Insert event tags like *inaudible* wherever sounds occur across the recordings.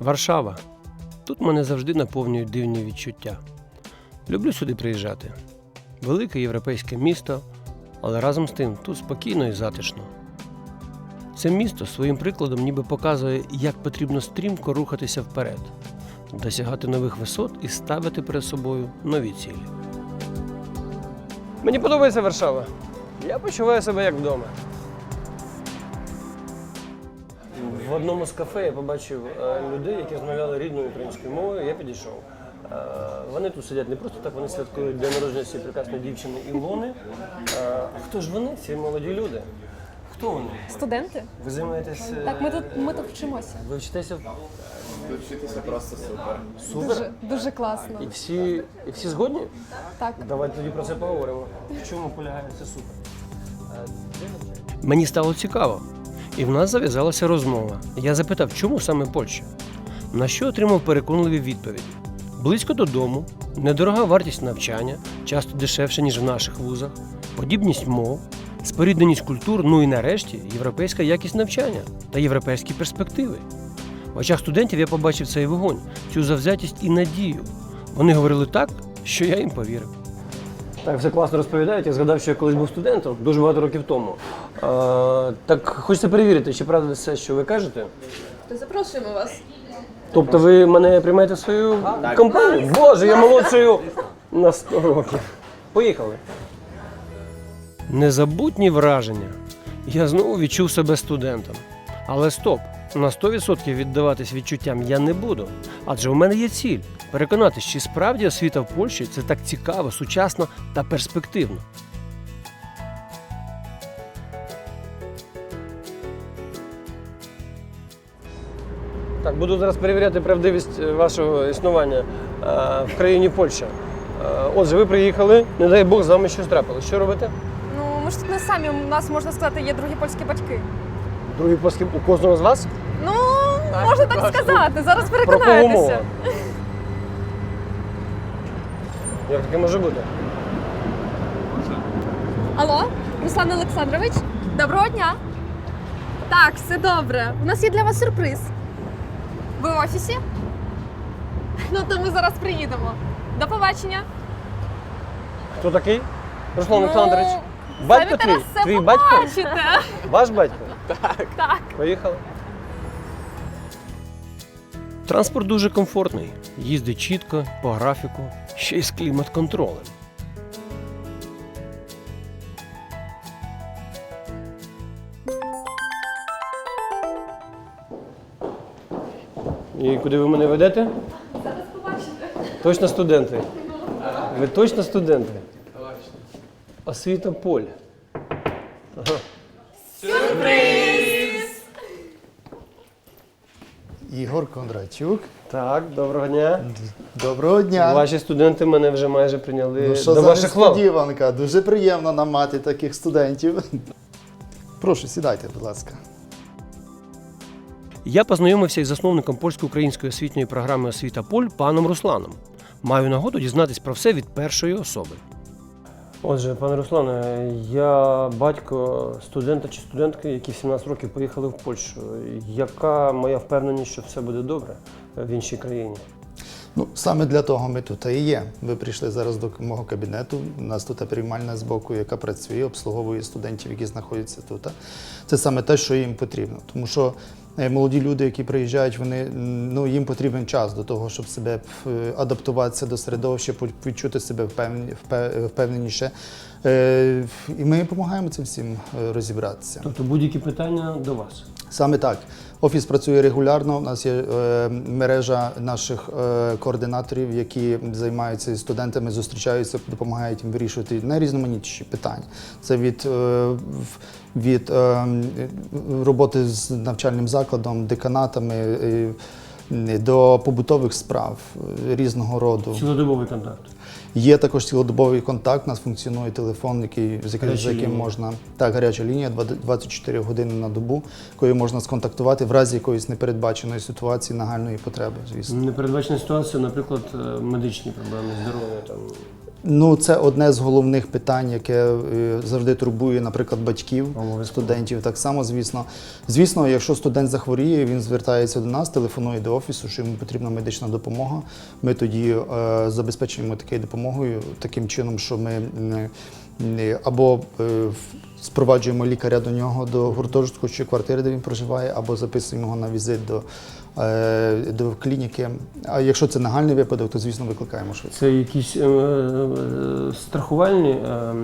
Варшава. Тут мене завжди наповнюють дивні відчуття. Люблю сюди приїжджати. Велике європейське місто, але разом з тим тут спокійно і затишно. Це місто своїм прикладом ніби показує, як потрібно стрімко рухатися вперед, досягати нових висот і ставити перед собою нові цілі. Мені подобається Варшава. Я почуваю себе як вдома. В одному з кафе я побачив е, людей, які розмовляли рідною українською мовою. Я підійшов. Е, Вони тут сидять не просто так, вони святкують день народження цієї прекрасної дівчини Ілони. Е, А хто ж вони, ці молоді люди? Хто вони? Студенти? Ви займаєтесь. е, Так, ми тут ми тут вчимося. Ви вчитеся в- Вчитися просто супер. супер? Дуже дуже класно. І всі, і всі згодні? Так. Давайте тоді про це поговоримо. В чому полягає це супер? Мені стало цікаво, і в нас зав'язалася розмова. Я запитав, чому саме Польща? На що отримав переконливі відповіді: близько додому, недорога вартість навчання, часто дешевше, ніж в наших вузах, подібність мов, спорідненість культур, ну і нарешті європейська якість навчання та європейські перспективи. В очах студентів я побачив цей вогонь, цю завзятість і надію. Вони говорили так, що я їм повірив. Так, все класно розповідають. Я згадав, що я колись був студентом дуже багато років тому. А, так хочеться перевірити, чи правда все, що ви кажете. Запрошуємо вас. Тобто ви мене приймаєте в свою компанію? Боже, я молодшою на 100 років. Поїхали. Незабутні враження. Я знову відчув себе студентом. Але стоп, на 100% віддаватись відчуттям я не буду. Адже у мене є ціль переконатись, чи справді освіта в Польщі це так цікаво, сучасно та перспективно. Так, буду зараз перевіряти правдивість е, вашого існування е, в країні Польща. Е, Отже, ви приїхали, не дай Бог, з вами щось трапилось. Що робите? Ну, ми ж тут не самі, у нас можна сказати, є другі польські батьки. Другий пасків у кожного з вас? Ну, можна так сказати. Зараз Про кого мова? переконаєтеся. Як таке може бути? Алло, Руслан Олександрович, доброго дня. Так, все добре. У нас є для вас сюрприз. Ви в офісі? Ну, то ми зараз приїдемо. До побачення. Хто такий? Руслан Ну, Олександрович. Батько самі твій? зараз все Твій батько? побачите. Ваш батько? Так. Поїхали. Транспорт дуже комфортний. Їздить чітко, по графіку, ще й з клімат-контролем. І куди ви мене ведете? Зараз побачите. Точно студенти. Ви точно студенти? Освіта поль. Ага. Ігор Кондратюк. Так, доброго дня. Доброго дня. Ваші студенти мене вже майже прийняли ну, що до за ваших лав. несподіванка. Дуже приємно нам мати таких студентів. Прошу, сідайте, будь ласка. Я познайомився із засновником польсько-української освітньої програми Освіта Поль паном Русланом. Маю нагоду дізнатись про все від першої особи. Отже, пане Руслане, я батько студента чи студентки, які в 17 років поїхали в Польщу. Яка моя впевненість, що все буде добре в іншій країні? Ну, саме для того ми тут і є. Ви прийшли зараз до мого кабінету. У нас тут приймальна з боку, яка працює, обслуговує студентів, які знаходяться тут. Це саме те, що їм потрібно. Тому що е, молоді люди, які приїжджають, вони ну їм потрібен час до того, щоб себе е, адаптуватися до середовища, відчути себе впевненіше. Е, І ми допомагаємо цим всім розібратися. Тобто будь-які питання до вас. Саме так. Офіс працює регулярно. У нас є е, мережа наших е, координаторів, які займаються студентами, зустрічаються, допомагають їм вирішувати найрізноманітніші питання. Це від, е, від роботи з навчальним закладом, деканатами до побутових справ різного роду. Цілодобовий контакт. Є також цілодобовий контакт. У нас функціонує телефон, який з яким, Гаряча з яким можна так, гаряча лінія 24 години на добу, якою можна сконтактувати в разі якоїсь непередбаченої ситуації, нагальної потреби. Звісно, Непередбачена ситуація, наприклад, е, медичні проблеми, здоров'я там. Ну, це одне з головних питань, яке е, завжди турбує, наприклад, батьків, студентів. Так само, звісно. Звісно, якщо студент захворіє, він звертається до нас, телефонує до офісу, що йому потрібна медична допомога. Ми тоді е, забезпечуємо такою допомогою таким чином, що ми м, або е, спроваджуємо лікаря до нього до гуртожитку чи квартири, де він проживає, або записуємо його на візит до, е, до клініки. А якщо це нагальний випадок, то звісно викликаємо швидко. Це якісь е, е, страхувальні е,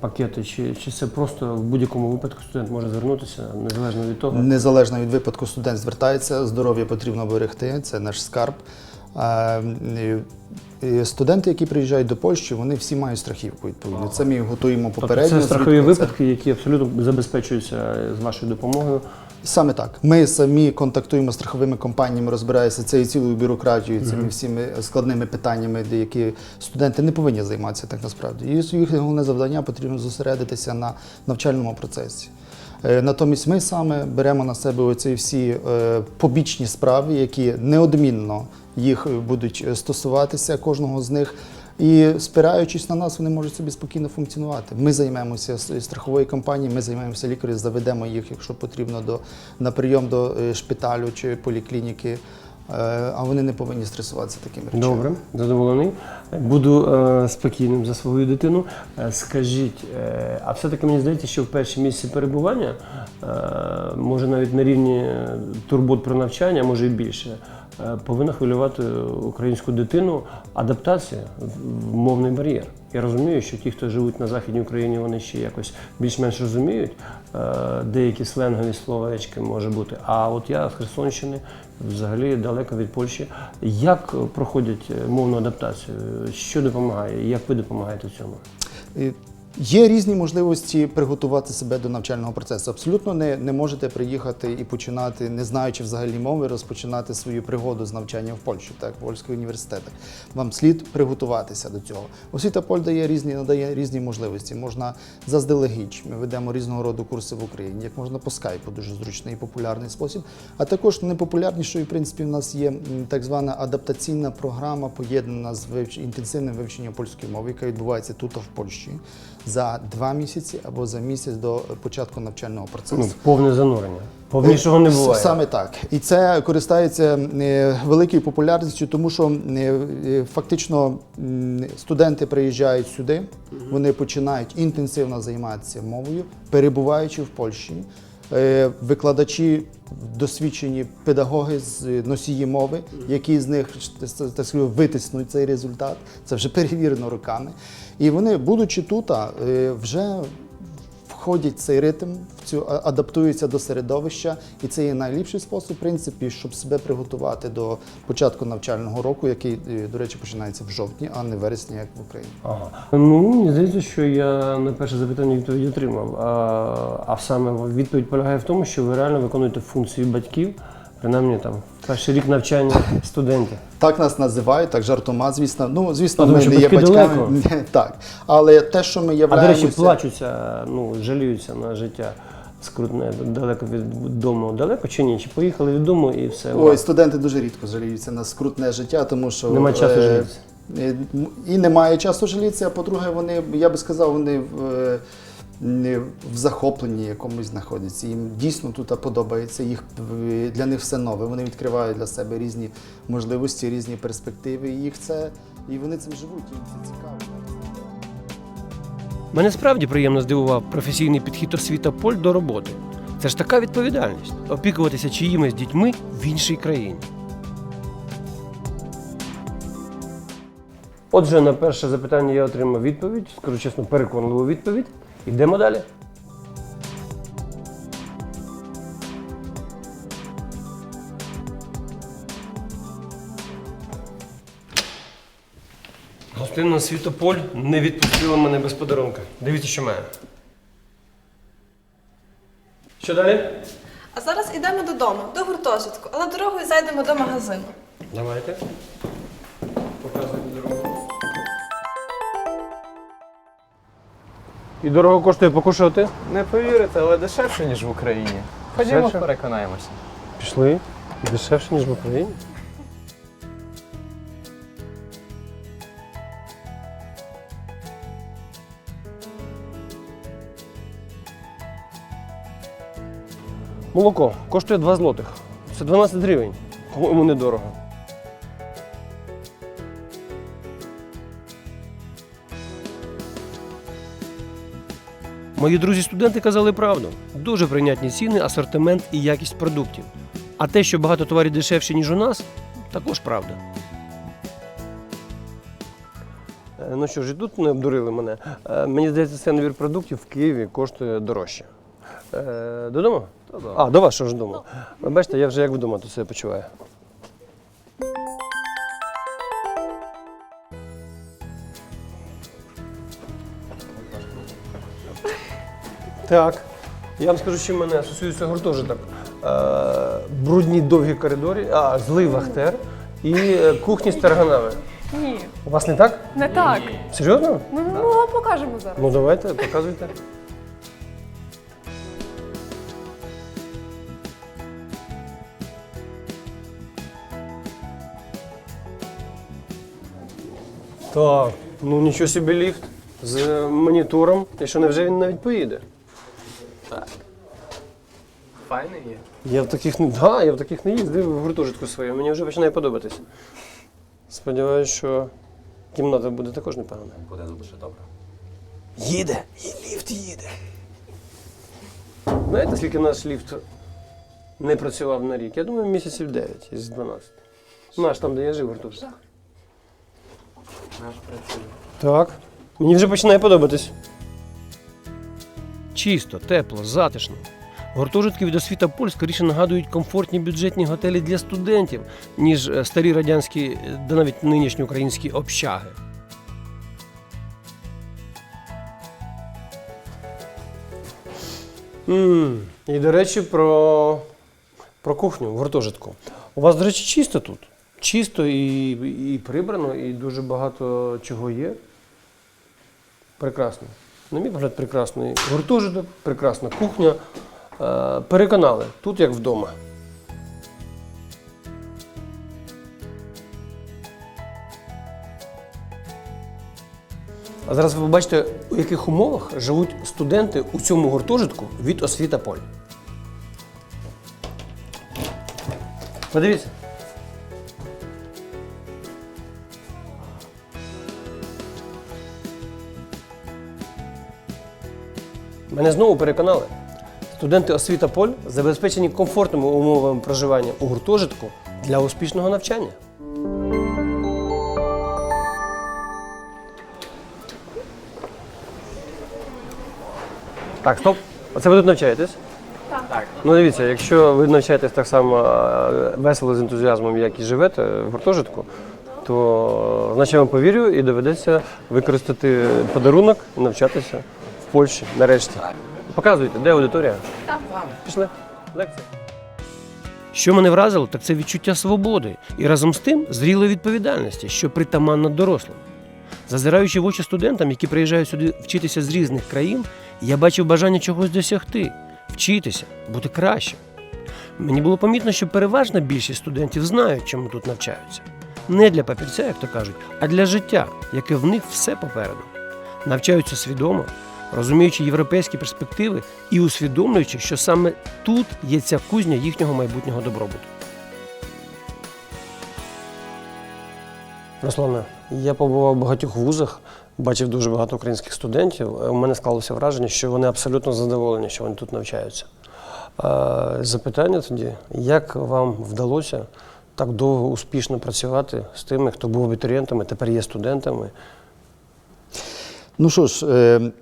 пакети, чи, чи це просто в будь-якому випадку студент може звернутися, незалежно від того? Незалежно від випадку, студент звертається, здоров'я потрібно берегти, це наш скарб. Е, і- Студенти, які приїжджають до Польщі, вони всі мають страхівку відповідно. Це ми готуємо Тобто попередньо. це страхові випадки, які абсолютно забезпечуються з вашою допомогою. Саме так. Ми самі контактуємо з страховими компаніями, розбираємося цією цілою бюрократією, цими всіми складними питаннями, де які студенти не повинні займатися так насправді. І їх головне завдання потрібно зосередитися на навчальному процесі. Е, Натомість ми саме беремо на себе оці всі е, побічні справи, які неодмінно їх будуть е, стосуватися кожного з них. І спираючись на нас, вони можуть собі спокійно функціонувати. Ми займемося страховою компанією, ми займаємося лікарем, заведемо їх, якщо потрібно, до, на прийом до е, шпиталю чи поліклініки. Е, А вони не повинні стресуватися такими речами. Добре, задоволений. Буду е, спокійним за свою дитину. Е, скажіть, е, а все-таки мені здається, що в перші місяці перебування, е, може навіть на рівні турбот про навчання, може і більше, повинна хвилювати українську дитину адаптація мовний бар'єр. Я розумію, що ті, хто живуть на Західній Україні, вони ще якось більш-менш розуміють е, деякі сленгові словечки може бути. А от я з Херсонщини, взагалі далеко від Польщі. Як проходять е, мовну адаптацію? Що допомагає? Як ви допомагаєте цьому? Є різні можливості приготувати себе до навчального процесу. Абсолютно не, не можете приїхати і починати, не знаючи взагалі мови, розпочинати свою пригоду з навчання в Польщі, так, в польських університетах. Вам слід приготуватися до цього. Освіта Поль дає різні, надає різні можливості. Можна заздалегідь. Ми ведемо різного роду курси в Україні, як можна по скайпу, дуже зручний і популярний спосіб. А також найпопулярнішою, в принципі, в нас є так звана адаптаційна програма, поєднана з вивч... інтенсивним вивченням польської мови, яка відбувається тут, в Польщі, за два місяці або за місяць до початку навчального процесу. Ну, повне занурення. Повнішого не С- буває. Саме так. І це користається е, великою популярністю, тому що е, е, фактично студенти приїжджають сюди, вони починають інтенсивно займатися мовою, перебуваючи в Польщі. Е, Викладачі, досвідчені педагоги з е, носії мови, які з них так сказати, витиснуть цей результат. Це вже перевірено роками. І вони, будучи тут, е, вже входять в цей ритм, в цю адаптуються до середовища, і це є найліпший спосіб, в принципі, щоб себе приготувати до початку навчального року, який, е, до речі, починається в жовтні, а не вересні, як в Україні. Ага. Ну, мені здається, що я на перше запитання відповідь отримав. А, а саме відповідь полягає в тому, що ви реально виконуєте функцію батьків, принаймні там перший рік навчання студентів. Так нас називають, так жартома, звісно. Ну, звісно, Тому ми не є батьками. *laughs* Так. Але те, що ми А до речі, плачуться, ну, жаліються на життя скрутне, далеко від дому, далеко чи ні? Чи поїхали від дому і все. Ой, студенти дуже рідко жаліються на скрутне життя, тому що Нема часу е, жалітися. е, І немає часу жалітися. А по-друге, вони, я би сказав, вони е, в захопленні якомусь знаходяться. Їм дійсно тут подобається. Їх для них все нове. Вони відкривають для себе різні можливості, різні перспективи. І їх це і вони цим живуть. Їм це цікаво. Мене справді приємно здивував професійний підхід освіта Поль до роботи. Це ж така відповідальність опікуватися чиїмись дітьми в іншій країні. Отже, на перше запитання я отримав відповідь, скажу чесно, переконливу відповідь. Йдемо далі. Гостинна Світополь не відпустила мене без подарунка. Дивіться, що має. Що далі? А зараз йдемо додому, до гуртожитку, але дорогою зайдемо до магазину. Давайте. І дорого коштує покушати? Не повірите, але дешевше, ніж в Україні. Ходімо, переконаємося. Пішли. Дешевше, ніж в Україні. Молоко коштує 2 злотих. Це 12 гривень. По-моєму, недорого. Мої друзі-студенти казали правду. Дуже прийнятні ціни, асортимент і якість продуктів. А те, що багато товарів дешевші, ніж у нас, також правда. Е, Ну що ж, і тут не обдурили мене. Е, Мені здається, цей набір продуктів в Києві коштує дорожче. Е, Додому? А, до вас що ж додому. Ви бачите, я вже як вдома тут себе почуваю. Так. Я вам скажу, що мене асоціюється гуртожиток. Е, брудні довгі коридори, а, злий вахтер і е, кухні стергanaви. Ні, У вас не так? не так. Серйозно? Ну, ми вам покажемо зараз. Ну давайте, показуйте. Так, ну нічого собі ліфт з е, монітором. І що невже він навіть поїде? Файний є. Я в таких не да, я в таких не їздив в гуртожитку своєму. Мені вже починає подобатись. Сподіваюсь, що кімната буде також непогана. Буде дуже добре. Їде, і ліфт їде. Знаєте, скільки наш ліфт не працював на рік? Я думаю, місяців 9 із 12. Наш там, де я жив, гуртожиток. Наш працює. Так. Мені вже починає подобатись. Чисто, тепло, затишно. Гуртожитки від освіта Поль скоріше нагадують комфортні бюджетні готелі для студентів, ніж е, старі радянські, е, да навіть нинішні українські общаги. м І, до речі, про, про кухню в гуртожитку. У вас, до речі, чисто тут. Чисто і, і прибрано, і дуже багато чого є. Прекрасно. На мій погляд, прекрасний гуртожиток, прекрасна кухня. Е, переконали, тут як вдома. А зараз ви побачите, у яких умовах живуть студенти у цьому гуртожитку від освіта Поль. Подивіться. Мене знову переконали. Студенти освіта Поль забезпечені комфортними умовами проживання у гуртожитку для успішного навчання. Так, стоп. Оце ви тут навчаєтесь? Так. Ну дивіться, якщо ви навчаєтесь так само е, весело з ентузіазмом, як і живете в гуртожитку, то значить я вам повірю і доведеться використати подарунок і навчатися в Польщі нарешті. Показуйте, де аудиторія? Там. Пішли. Лекція. Що мене вразило, так це відчуття свободи і разом з тим зрілої відповідальності, що притаманна дорослим. Зазираючи в очі студентам, які приїжджають сюди вчитися з різних країн, я бачив бажання чогось досягти, вчитися, бути краще. Мені було помітно, що переважна більшість студентів знають, чому тут навчаються. Не для папірця, як то кажуть, а для життя, яке в них все попереду. Навчаються свідомо, розуміючи європейські перспективи і усвідомлюючи, що саме тут є ця кузня їхнього майбутнього добробуту. Руслане, я побував в багатьох вузах, бачив дуже багато українських студентів. У мене склалося враження, що вони абсолютно задоволені, що вони тут навчаються. Запитання тоді, як вам вдалося так довго успішно працювати з тими, хто був абітурієнтами, тепер є студентами? Ну що ж, е,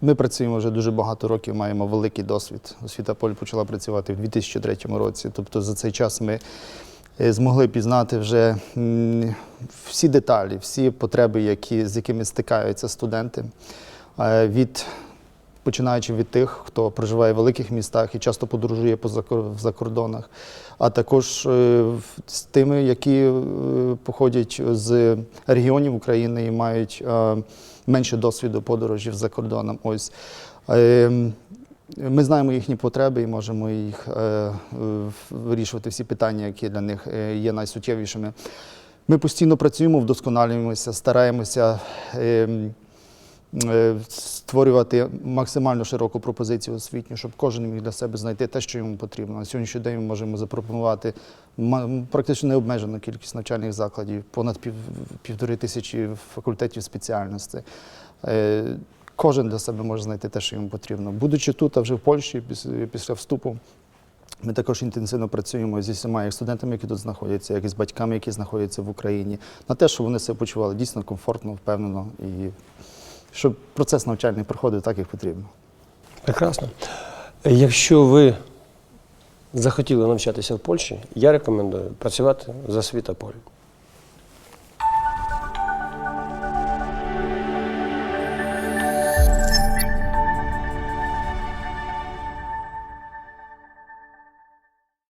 ми працюємо вже дуже багато років, маємо великий досвід. Освіта Поль почала працювати в 2003 році. Тобто за цей час ми е, змогли пізнати вже всі деталі, всі потреби, які, з якими стикаються студенти. Е, Від починаючи від тих, хто проживає в великих містах і часто подорожує по закордонах, а також е, з тими, які е, походять з регіонів України і мають е, менше досвіду подорожів за кордоном. Ось. Ми знаємо їхні потреби і можемо їх вирішувати всі питання, які для них є найсуттєвішими. Ми постійно працюємо, вдосконалюємося, стараємося. Е, створювати максимально широку пропозицію освітню, щоб кожен міг для себе знайти те, що йому потрібно. На сьогоднішній день ми можемо запропонувати практично необмежену кількість навчальних закладів, понад пів, півтори тисячі факультетів спеціальностей. Е, Кожен для себе може знайти те, що йому потрібно. Будучи тут, а вже в Польщі, після вступу, ми також інтенсивно працюємо зі всіма як студентами, які тут знаходяться, як і з батьками, які знаходяться в Україні, на те, щоб вони себе почували дійсно комфортно, впевнено і щоб процес навчальний проходив так, як потрібно. Прекрасно. Якщо ви захотіли навчатися в Польщі, я рекомендую працювати за Світополь.